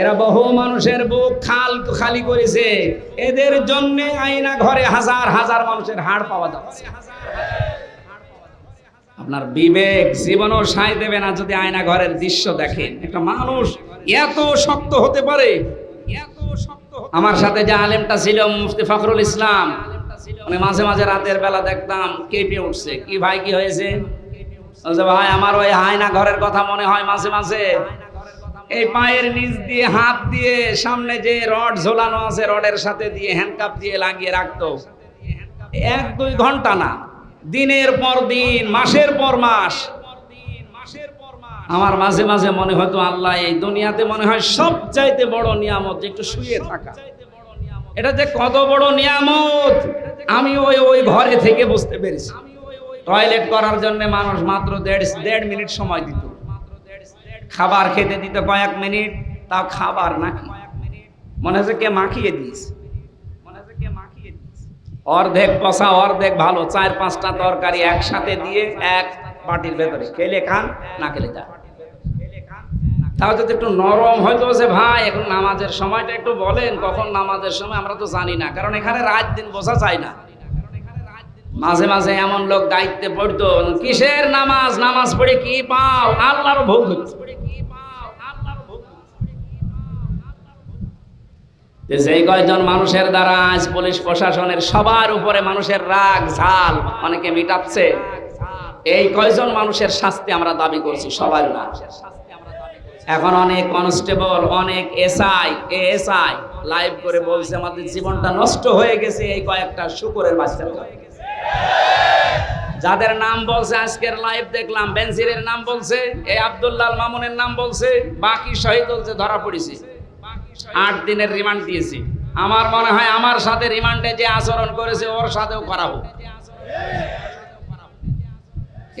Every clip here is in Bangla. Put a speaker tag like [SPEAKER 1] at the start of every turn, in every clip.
[SPEAKER 1] এরা বহু মানুষের বুক খাল খালি করেছে। এদের জন্য আয়না ঘরে হাজার হাজার মানুষের হাড় পাওয়া যাচ্ছে। আপনার বিবেক জীবনও সায় দেবে না যদি আয়না ঘরের দৃশ্য দেখেন। একটা মানুষ এত শক্ত হতে পারে। আমার সাথে যে আলেমটা ছিল, মুফতি ফখরুল ইসলাম মানে মাঝে মাঝে রাতের বেলা দেখতাম, কেঁপে উঠছে। কি ভাই, কি হয়েছে? ভাই, আমার ওই আয়না ঘরের কথা মনে হয় মাঝে মাঝে। এই পায়ের নিচ দিয়ে, হাত দিয়ে, সামনে যে রড ঝোলানো আছে, রডের সাথে দিয়ে হ্যান্ডকাপ দিয়ে লাগিয়ে রাখতো। এক, দুই ঘণ্টা না, দিনের পর দিন, মাসের পর মাস। আমার মাঝে মাঝে মনে হতো, আল্লাহ, এই দুনিয়াতে মনে হয় সব চাইতে বড় নিয়ামত যে একটু শুয়ে থাকা। এটা যে কত বড় নিয়ামত, আমি ওই ওই ঘরে থেকে বুঝতে পেরেছি। টয়লেট করার জন্য মানুষ মাত্র দেড় দেড় মিনিট সময় দিত। খাবার খেতে দিত কয়েক মিনিট, তাও খাবার নাকি মনে হচ্ছে কে মাখিয়ে দিয়েছে। মনে হচ্ছে কে মাখিয়ে দিয়েছে অর্ধেক পচা অর্ধেক ভালো, চার পাঁচটা তরকারি একসাথে দিয়ে এক বাটির ভেতরে। খেলে খান? না খেলে যা তাও যদি একটু নরম হয়তো যে ভাই, এখন নামাজের সময়টা একটু বলেন, কখন নামাজের সময় আমরা তো জানি না, কারণ এখানে রাত দিন বোঝা যায় না। মাঝে মাঝে এমন লোক দায়িত্বে পড়তো, কিসের নামাজ? নামাজ পড়ে কি পাও? আল্লাহর ভোগ যে কয়জন মানুষের দ্বারা আজ পুলিশ প্রশাসনের সবার উপরে মানুষের রাগ, ঝাল অনেকে মিটাচ্ছে, এই কয়জন মানুষের শাস্তি আমরা দাবি করছি? সবার না। এখন অনেক কনস্টেবল, অনেক এসআই, এএসআই লাইভ করে বলছে, আমাদের জীবনটা নষ্ট হয়ে গেছে এই কয়েকটা শুকুরের বাচ্চার। যাদের নাম বলছে, আজকের লাইভ দেখলাম, বেনজিরের নাম বলছে, এই আব্দুল্লাহ মামুনের নাম বলছে, বাকি শহীদ বলছে ধরা পড়েছে। আট দিনের রিমান্ড দিয়েছি। আমার মনে হয় আমার সাথে রিমান্ডে যে আচরণ করেছে, ওর সাথেও করা হোক।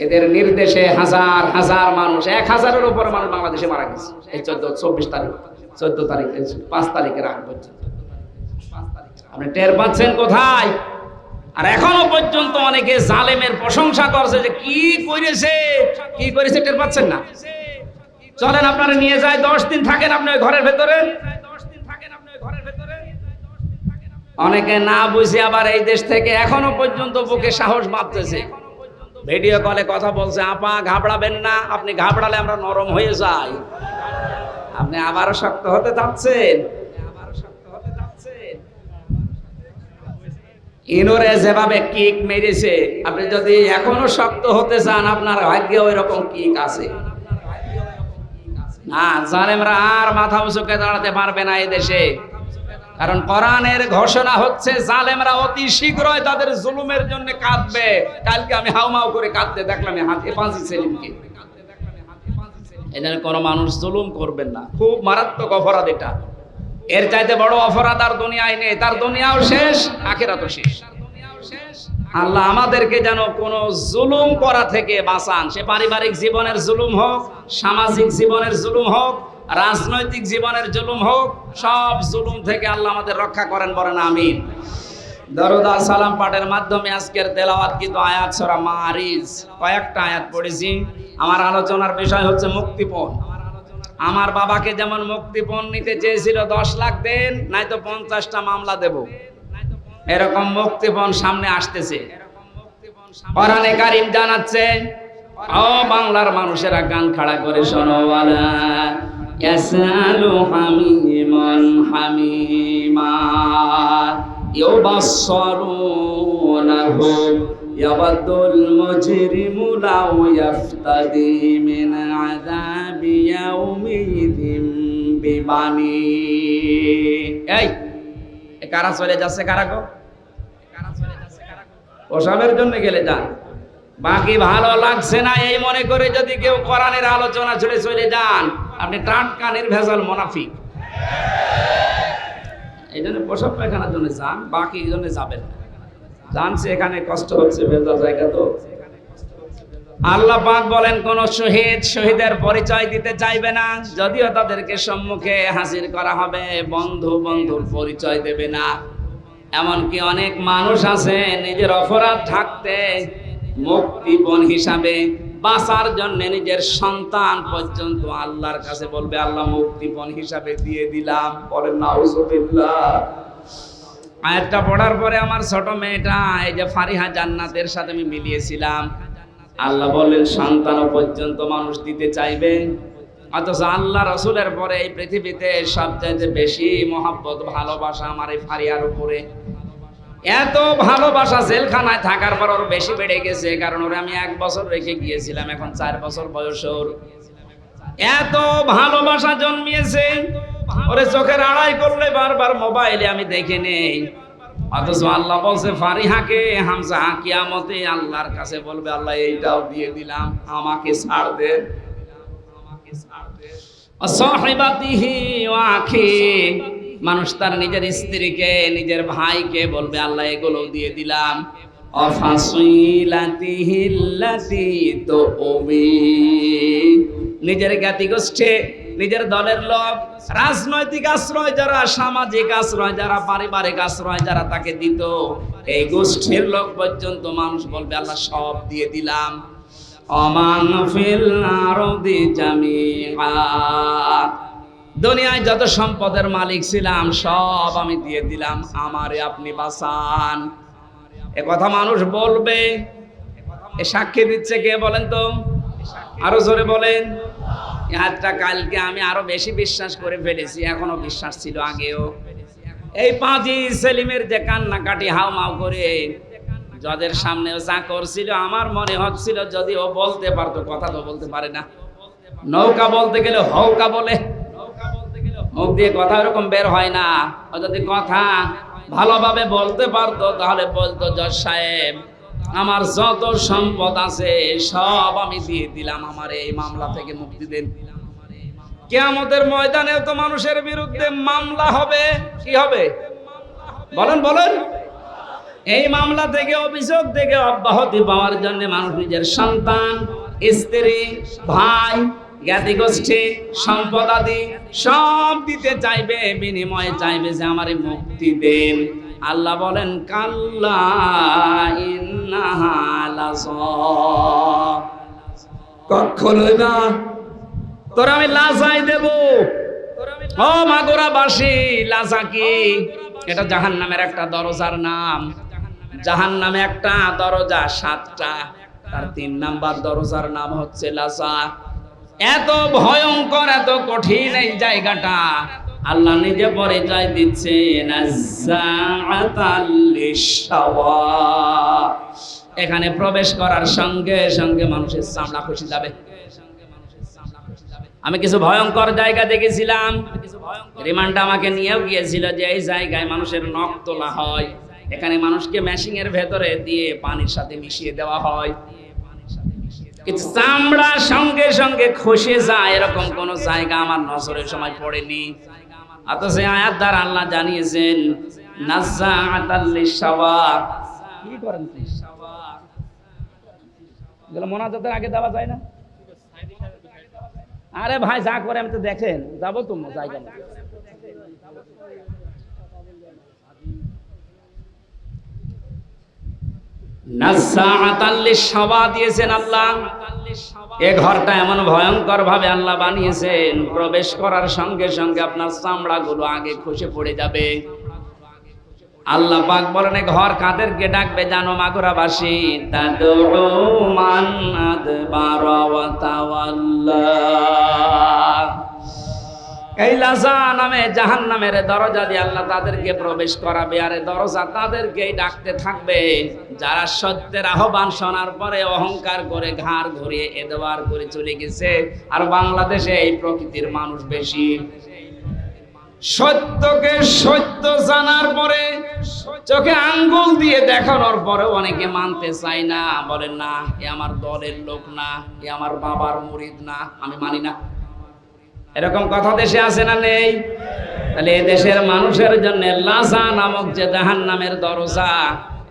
[SPEAKER 1] এদের নির্দেশে হাজার হাজার মানুষ, এক হাজারের উপর মানুষ বাংলাদেশে মারা গেছে। এই চোদ্দ, চব্বিশ তারিখ, চোদ্দ তারিখ, পাঁচ তারিখের আগ পর্যন্ত। আপনি টের পাচ্ছেন কোথায়? আর এখনও পর্যন্ত অনেকে জালেমের প্রশংসা করছে যে কি করেছে? কি করেছে টের পাচ্ছেন না? চলেন আপনারা নিয়ে যায় দশ দিন থাকেন আপনি ঘরের ভেতরে। অনেকে না বুঝে আবার এই দেশ থেকে এখনও পর্যন্ত বুকে সাহস মাপতেছে ভিডিও কলে কথা বলছে, আপা, ঘাবড়াবেন না, আপনি ঘাবড়ালে আমরা নরম হয়ে যাই। আপনি আবারও শক্ত হতে চাচ্ছেন ইনোরে যেভাবে কিক মেরেছে, আপনি যদি এখনও শক্ত হতে চান, আপনার ভাগ্যে ওই রকম কিক আছে। না, জালেমরা আর মাথা উঁচুকে দাঁড়াতে পারবে না দেশে। কারণ কোরআনের ঘোষণা হচ্ছে, জালেমরা অতি শীঘ্রই তাদের জুলুমের জন্য কাঁদবে। কালকে আমি হাউমাউ করে কাঁদতে দেখলাম হাতে পাঁচি সেলিমকে। এখানে কোনো মানুষ জুলুম করবেন না। খুব মারাত্মক অপরাধ এটা। এর চাইতে বড় অপরাধ আর দুনিয়ায় নেই। তার দুনিয়াও শেষ, আখেরাতও শেষ। আল্লাহ আমাদেরকে যেন কোনো জুলুম করা থেকে বাঁচান। সে পারিবারিক জীবনের জুলুম হোক, সামাজিক জীবনের জুলুম হোক, রাজনৈতিক জীবনের জুলুম হোক, সব জুলুম থেকে আল্লাহ আমাদের রক্ষা করেন বলেন আমিন। দরুদা সালাম পাঠের মাধ্যমে আজকের তেলাওয়াত কিন্তু আয়াত সরা মারিজ। কয়েকটা আয়াত পড়েছি। আমার আলোচনার বিষয় হচ্ছে মুক্তিপণ। আমার বাবাকে যেমন মুক্তিপণ নিতে চেয়েছিল দশ লাখ দেন নাই তো পঞ্চাশটা মামলা দেব। এরকম মুক্তিপণ সামনে আসতেছে। কোরআনে কারিম জানাচ্ছে, ও বাংলার মানুষেরা গান খাড়া করে শোনো ওয়ালা ইয়াসালু হামিমান হামিমা মুজরিমু লাউ ইয়াফতাদি মিন আযাবি ইয়াউমিযিম বিবানি এই কারা চলে যাচ্ছে কারা গো? ওসবের জন্য গেলে যান। বাকি ভালো লাগছে না এই মনে করে যদি কেউ কোরআনের আলোচনা ছেড়ে চলে যান, আপনি টাটকা নির্ভেজাল মোনাফিক। এই জন্য প্রসব পায়খানার জন্য যান, বাকি জন্য যাবেন না। জানছে এখানে কষ্ট হচ্ছে ভেজা জায়গা তো। আল্লাহ পাক বলেন, কোন শহীদ শহীদের পরিচয় দিতে চাইবে না। যদিও তাদেরকে সম্মুখে হাজির করা হবে, বন্ধু বন্ধুর পরিচয় দেবে না। এমনকি অনেক মানুষ আছে, নিজের অপরাধ থাকতে মুক্তিপণ হিসাবে বাঁচার জন্য নিজের সন্তান পর্যন্ত আল্লাহর কাছে বলবে, আল্লাহ মুক্তিপণ হিসাবে দিয়ে দিলাম। বলেন, নাউজুবিল্লাহ। আয়াতটা পড়ার পরে আমার ছোট মেয়েটা, এই যে ফারিহা জান্নাতের সাথে আমি মিলিয়েছিলাম। আল্লাহ বলেন সন্তানও পর্যন্ত মানুষ দিতে চাইবে। অথচ আল্লাহ রসুলের পরে এই পৃথিবীতে সবচাইতে বেশি মহাব্বত, ভালোবাসা আমার এই ফারিয়ার উপরে। এত ভালোবাসা জেলখানায় থাকার পর ওর বেশি বেড়ে গেছে কারণ ওরে আমি এক বছর রেখে গিয়েছিলাম, এখন চার বছর বয়স ওর এত ভালোবাসা জন্মিয়েছে ওরে চোখের আড়াই করলে বারবার মোবাইলে আমি দেখে নেই। অথচ আল্লাহ বলছে, ফারিহাকে, হামজা, কিয়ামতে আল্লাহর কাছে বলবে, আল্লাহ এইটাও দিয়ে দিলাম, আমাকে ছাড় দে। মানুষ তার নিজের স্ত্রীকে, নিজের ভাইকে বলবে, আল্লাহ এগুলো দিয়ে দিলাম। নিজের জ্ঞাতি গোষ্ঠী নিজের দলের লোক, রাজনৈতিক আশ্রয় যারা, সামাজিক আশ্রয় যারা, পারিবারিক আশ্রয় যারা তাকে দিত, এই গোষ্ঠীর লোক পর্যন্ত মানুষ বলবে, আল্লাহ সব দিয়ে দিলাম। অমান দুনিয়ায় যত সম্পদের মালিক ছিলাম, সব আমি দিয়ে দিলাম, আমারে আপনি বাঁচান। এ কথা মানুষ বলবে, এ সাক্ষী দিচ্ছে কে বলেন তো? আরও জোরে বলেন। এই কালকে আমি আরও বেশি বিশ্বাস করে ফেলেছি, এখনও বিশ্বাস ছিল আগেও। এই পাঁচই সেলিমের যে কান্নাকাটি হাও মাও করে, যাদের সামনে যা করছিল আমার মনে হচ্ছিল যদি ও বলতে পারতো, কথা তো বলতে পারে না। নৌকা বলতে গেলে হৌকা বলে। মুখ দিয়ে কথা এরকম বের হয় না। ও যদি কথা ভালোভাবে বলতে পারতো, তাহলে বলতো জজ সাহেব আমার যত সম্পদ আছে, সব আমি দিয়ে দিলাম আমার এই মামলা থেকে মুক্তি দেন। কেয়ামতের ময়দানে তো মানুষের বিরুদ্ধে মামলা হবে। কি হবে? বলেন বলেন। এই মামলা থেকে, অভিযোগ থেকে অব্যাহতি পাওয়ার জন্য মানুষ নিজের সন্তান, স্ত্রী, ভাই জ্ঞাতি গোষ্ঠী সম্পদ আদি সব দিতে চাইবে, বিনিময়ে চাইবে যে আমার মুক্তি দেন। আল্লাহ বলেন, কাল্লা। কখনোই না। তোর আমি লাজাই দেব। ও মাগুরা বাসি লাজা কি? এটা জাহান নামের একটা দরজার নাম। জাহান নামে একটা দরজা, সাতটা। তার তিন নাম্বার দরজার নাম হচ্ছে লাজা। এত ভয়ঙ্কর, এত কঠিন এই জায়গাটা। আল্লাহ নিজে পরিচয় দিচ্ছে এখানে প্রবেশ করার সঙ্গে সঙ্গে মানুষের চামড়া খুশি যাবে। আমি কিছু ভয়ঙ্কর জায়গা দেখেছিলাম। রিমান্ড আমাকে নিয়েও গিয়েছিল যে এই জায়গায় মানুষের নখ তোলা হয়। এখানে মানুষকে মেশিং এর ভেতরে দিয়ে পানির সাথে মিশিয়ে দেওয়া হয়। কিন্তু চামড়া সঙ্গে সঙ্গে খসে যায়, এরকম কোন জায়গা আমার নজরের সময় পড়েনি। অথচ আয়াত দ্বারা আল্লাহ জানিয়েছেন কি করেন মোনাজাতের আগে যায় না? আরে ভাই, যা করে আমি তো দেখেন। যাব তো জায়গা মতো। নাজ্জাআতাল লিশাওয়া দিয়েছেন আল্লাহ। এ ঘরটা এমন ভয়ঙ্কর ভাবে আল্লাহ বানিয়েছেন, প্রবেশ করার সঙ্গে সঙ্গে আপনার চামড়া গুলো আগে খসে পড়ে যাবে। আল্লাহ পাক বলেন ঘর কাদেরকে ডাকবে জানো মাগুরাবাসী? মান তাওয়াল্লা। এই লাজা নামে জাহান নামের দরজা দিয়ে আল্লাহ তাদেরকে প্রবেশ করাবে, আর দরজা তাদেরকেই ডাকতে থাকবে। যারা সত্যের আহ্বান শোনার পরে অহংকার করে ঘাড় ঘুরিয়ে এদবার করে চলে গেছে, আর বাংলাদেশে এই প্রকৃতির মানুষ বেশি। সত্যকে সত্য জানার পরে, চোখে আঙ্গুল দিয়ে দেখানোর পরে অনেকে মানতে চায় না। বলেন না, এ আমার দলের লোক না, এ আমার বাবার মুরিদ না, আমি মানি না। এরকম কথা দেশে আছে না নেই? তাহলে দেশের মানুষের জন্য লাসা নামক যে জাহান নামের দরজা,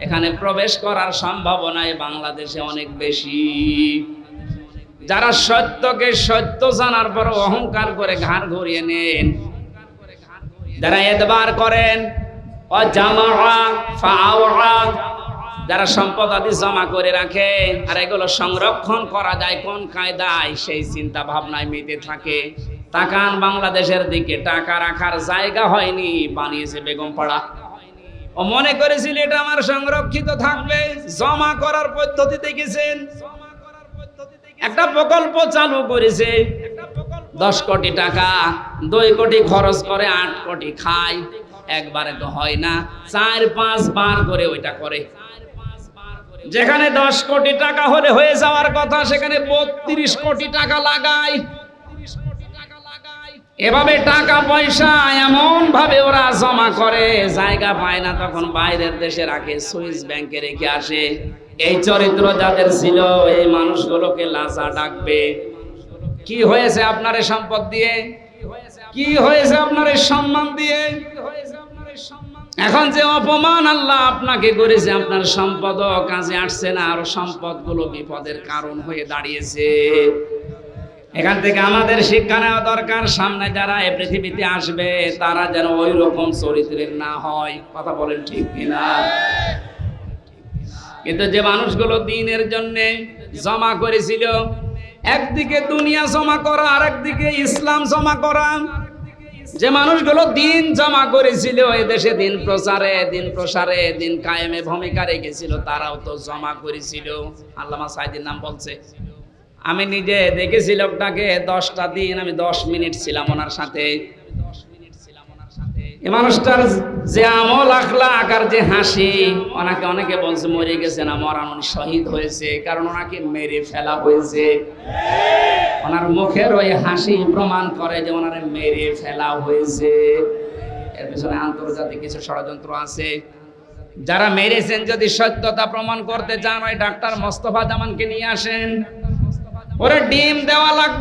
[SPEAKER 1] এখানে প্রবেশ করার সম্ভাবনা এই বাংলাদেশে অনেক বেশি। যারা সত্যকে সত্য জানার পর অহংকার করে ঘাড় ঘুরিয়ে নেন, যারা এতবার করেন যারা সম্পদ আদি জমা করে রাখে, আর এগুলো সংরক্ষণ করা যায় কোন কায়দায়, সেই চিন্তা ভাবনায় মেতে থাকে। তাকান বাংলাদেশের দিকে, টাকা রাখার জায়গা হয়নি, বানিয়েছে বেগম পাড়া ও মনে করেছিল এটা আমার সংরক্ষিত থাকবে, জমা করার পদ্ধতি দেখেছেন? একটা প্রকল্প চালু করেছে, দশ কোটি টাকা, দুই কোটি খরচ করে আট কোটি খায়, একবারে তো হয় না, চার পাঁচ বার করে ওইটা করে। যেখানে দশ কোটি টাকা হলে হয়ে যাওয়ার কথা, সেখানে বত্রিশ কোটি টাকা লাগায় এভাবে টাকা পয়সা এমন ভাবে ওরা জমা করে, জায়গা পায় না, তখন বাইরের দেশে রাখে, সুইস ব্যাংকে রেখে আসে। এই চরিত্র যাদের ছিল, এই মানুষগুলোকে লাচা ডাকবে। কি হয়েছে আপনার সম্পদ দিয়ে? কি হয়েছে আপনার সম্মান দিয়ে? এখন যে অপমান আল্লাহ আপনাকে করেছে, আপনার সম্পদ কাজে আসছে না, আর সম্পদগুলো বিপদের কারণ হয়ে দাঁড়িয়েছে। এখান থেকে আমাদের শিক্ষা নেওয়া দরকার। সামনে যারা এই পৃথিবীতে আসবে, তারা যেন ওই রকম চরিত্রের না হয়। কথা বলেন ঠিক কিনা? কিন্তু যে মানুষগুলো দিনের জন্য জমা করেছিল, একদিকে দুনিয়া জমা করা আর একদিকে ইসলাম জমা করা। যে মানুষগুলো দিন জমা করেছিল, এই দেশে দিন প্রচারে, দিন প্রসারে, দিন কায়েমে ভূমিকা রেখেছিল, তারাও তো জমা করেছিল। আল্লামা সাইদির নাম বলছে আমি নিজে দেখেছি লোকটাকে দশটা দিন আমি দশ মিনিট ছিলাম ওনার সাথে। এই মানুষটার যে আমল আখলা আকার যে হাসি, ওনাকে অনেকে বলছে মরে গেছে না মরান শহীদ হয়েছে, কারণ ওনাকে মেরে ফেলা হয়েছে। ওনার মুখের ওই হাসি প্রমাণ করে যে ওনারে মেরে ফেলা হয়েছে। এর পিছনে আন্তর্জাতিক কিছু ষড়যন্ত্র আছে। যারা মেরেছেন যদি সত্যতা প্রমাণ করতে চান, ওই ডাক্তার মোস্তফা জামানকে নিয়ে আসেন। ওরে ডিম দেওয়া লাগবে